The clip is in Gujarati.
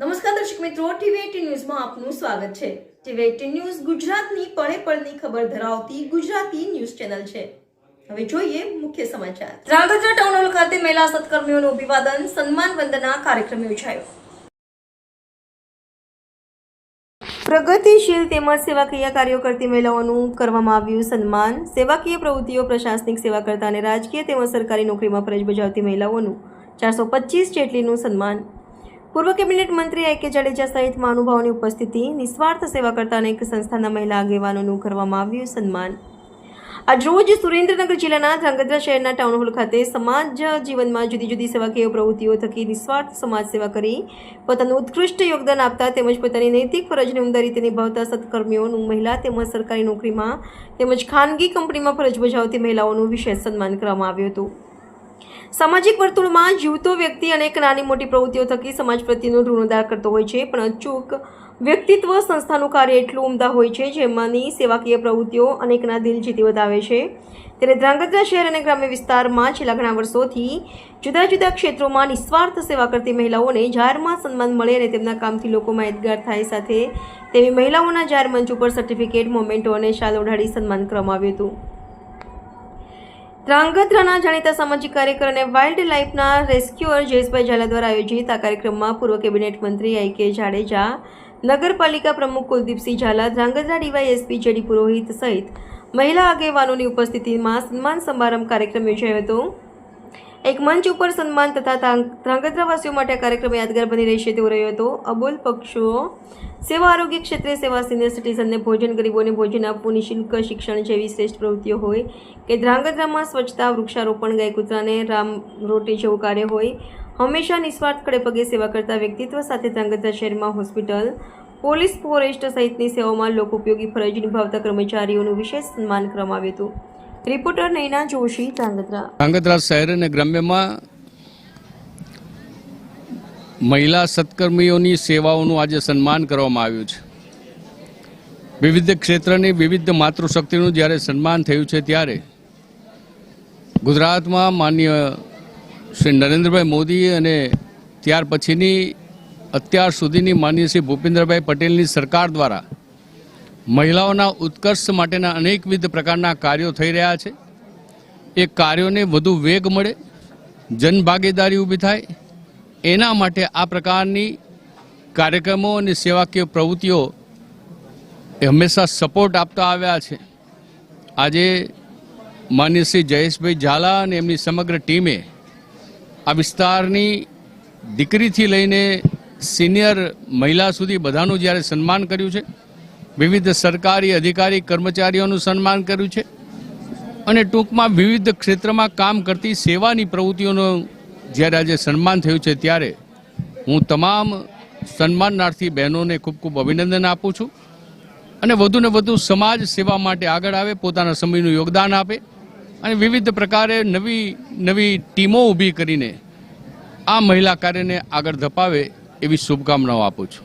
નમસ્કાર દર્શક મિત્રો ટીવી ન્યૂઝમાં આપનું સ્વાગત છે. ટીવી એટીન ન્યૂઝ ગુજરાતની પળે પળની ખબર ધરાવતી ગુજરાતી ન્યૂઝ ચેનલ છે. હવે જોઈએ મુખ્ય સમાચાર. ધ્રાંગધ્રા ટાઉન હોલ ખાતે મહિલા સત્કર્મીઓનું અભિવાદન, સન્માન વંદના કાર્યક્રમ યોજાયો. પ્રગતિશીલ તેમજ સેવાકીય કાર્યો કરતી મહિલાઓનું કરવામાં આવ્યું સન્માન. સેવાકીય પ્રવૃત્તિઓ પ્રશાસનિક સેવા કરતા અને રાજકીય તેમજ સરકારી નોકરીમાં ફરજ બજાવતી મહિલાઓનું ચારસો પચીસ જેટલીનું સન્માન. પૂર્વ કેબિનેટ મંત્રી આઈ કે જાડેજા સહિત મહાનુભાવોની ઉપસ્થિતિ, નિસ્વાર્થ સેવા કરતા અનેક સંસ્થાના મહિલા આગેવાનોનું કરવામાં આવ્યું સન્માન. આજ રોજ સુરેન્દ્રનગર જિલ્લાના ધ્રાંગધ્રા શહેરના ટાઉન હોલ ખાતે સમાજ જીવનમાં જુદી જુદી સેવાકીય પ્રવૃત્તિઓ થકી નિસ્વાર્થ સમાજ સેવા કરી પોતાનું ઉત્કૃષ્ટ યોગદાન આપતા તેમજ પોતાની નૈતિક ફરજને ઉમદા રીતે નિભાવતા સત્કર્મીઓનું મહિલા તેમજ સરકારી નોકરીમાં તેમજ ખાનગી કંપનીમાં ફરજ બજાવતી મહિલાઓનું વિશેષ સન્માન કરવામાં આવ્યું હતું. સામાજિક વર્તુળમાં જીવતો વ્યક્તિ અનેક નાની મોટી પ્રવૃત્તિઓ થકી સમાજ પ્રત્યેનો ઋણોદાર કરતો હોય છે, પણ અચૂક વ્યક્તિત્વ સંસ્થાનું કાર્ય એટલું ઉમદા હોય છે, જેમાંની સેવાકીય પ્રવૃત્તિઓ અનેકના દિલ જીતી વધાવે છે. ત્યારે ધ્રાંગધ્રા શહેર અને ગ્રામ્ય વિસ્તારમાં છેલ્લા ઘણા વર્ષોથી જુદા જુદા ક્ષેત્રોમાં નિસ્વાર્થ સેવા કરતી મહિલાઓને જાહેરમાં સન્માન મળે અને તેમના કામથી લોકો માહિતગાર થાય સાથે તેવી મહિલાઓના જાહેર મંચ ઉપર સર્ટિફિકેટ, મોમેન્ટો અને શાલ ઓઢાડી સન્માન કરવામાં આવ્યું હતું. ધ્રાંગધ્રાના જાણીતા સામાજિક કાર્યકર અને વાઇલ્ડ લાઇફના રેસ્ક્યુઅર જયેશભાઈ ઝાલા દ્વારા આયોજિત આ કાર્યક્રમમાં પૂર્વ કેબિનેટ મંત્રી આઈ કે જાડેજા, નગરપાલિકા પ્રમુખ કુલદીપસિંહ ઝાલા ધ્રાંગધ્રા ડીવાયએસપી જેડી પુરોહિત સહિત મહિલા આગેવાનોની ઉપસ્થિતિમાં સન્માન સમારંભ કાર્યક્રમ યોજાયો હતો. એક મંચ ઉપર સન્માન તથા ધ્રાંગ- ધ્રાંગધ્રાવાસીઓ માટે કાર્યક્રમ યાદગાર બની રહેશે તેવો રહ્યો હતો. અબોલ પક્ષો સેવા આરોગ્ય ક્ષેત્રે સેવા સિનિયર સિટીઝનને ભોજન, ગરીબોને ભોજન આપવું, નિઃશુલ્ક શિક્ષણ જેવી શ્રેષ્ઠ પ્રવૃત્તિઓ હોય કે ધ્રાંગધ્રામાં સ્વચ્છતા, વૃક્ષારોપણ ગાય કૂતરાને રામ રોટી જેવું કાર્ય હોય, હંમેશા નિસ્વાર્થ ખડે પગે સેવા કરતા વ્યક્તિત્વ સાથે ધ્રાંગધ્રા શહેરમાં હોસ્પિટલ, પોલીસ ફોરેસ્ટ સહિતની સેવાઓમાં લોક ઉપયોગી ફરજ નિભાવતા કર્મચારીઓનું વિશેષ સન્માન કરવામાં આવ્યું હતું. રિપોર્ટર નૈના જોશી, ધ્રાંગધ્રા. ધ્રાંગધ્રા શહેર અને ગ્રામ્યમાં મહિલા સત્કર્મીઓની સેવાઓનું આજે સન્માન કરવામાં આવ્યું છે. વિવિધ ક્ષેત્રની વિવિધ માતૃશક્તિનું જ્યારે સન્માન થયું છે ત્યારે ગુજરાતમાં માન્ય શ્રી નરેન્દ્રભાઈ મોદી અને ત્યાર પછીની અત્યાર સુધીની માન્ય શ્રી ભૂપેન્દ્રભાઈ પટેલની સરકાર દ્વારા મહિલાઓના ઉત્કર્ષ માટેના અનેકવિધ પ્રકારના કાર્યો થઈ રહ્યા છે. એ કાર્યોને વધુ વેગ મળે, જનભાગીદારી ઊભી થાય, એના માટે આ પ્રકારની કાર્યક્રમો અને સેવાકીય પ્રવૃત્તિઓ એ હંમેશા સપોર્ટ આપતા આવ્યા છે. આજે માન્ય શ્રી જયેશભાઈ ઝાલા અને એમની સમગ્ર ટીમે આ વિસ્તારની દીકરીથી લઈને સિનિયર મહિલા સુધી બધાનું જ્યારે સન્માન કર્યું છે વિવિધ સરકારી અધિકારી કર્મચારીઓનું સન્માન કર્યું છે અને ટૂંકમાં વિવિધ ક્ષેત્રમાં કામ કરતી સેવાની પ્રવૃત્તિઓનું જ્યારે આજે સન્માન થયું છે ત્યારે હું તમામ સન્માનાર્થી બહેનોને ખૂબ ખૂબ અભિનંદન આપું છું અને વધુને વધુ સમાજ સેવા માટે આગળ આવે, પોતાના સમયનું યોગદાન આપે અને વિવિધ પ્રકારે નવી નવી ટીમો ઊભી કરીને આ મહિલા કાર્યને આગળ ધપાવે એવી શુભકામનાઓ આપું છું.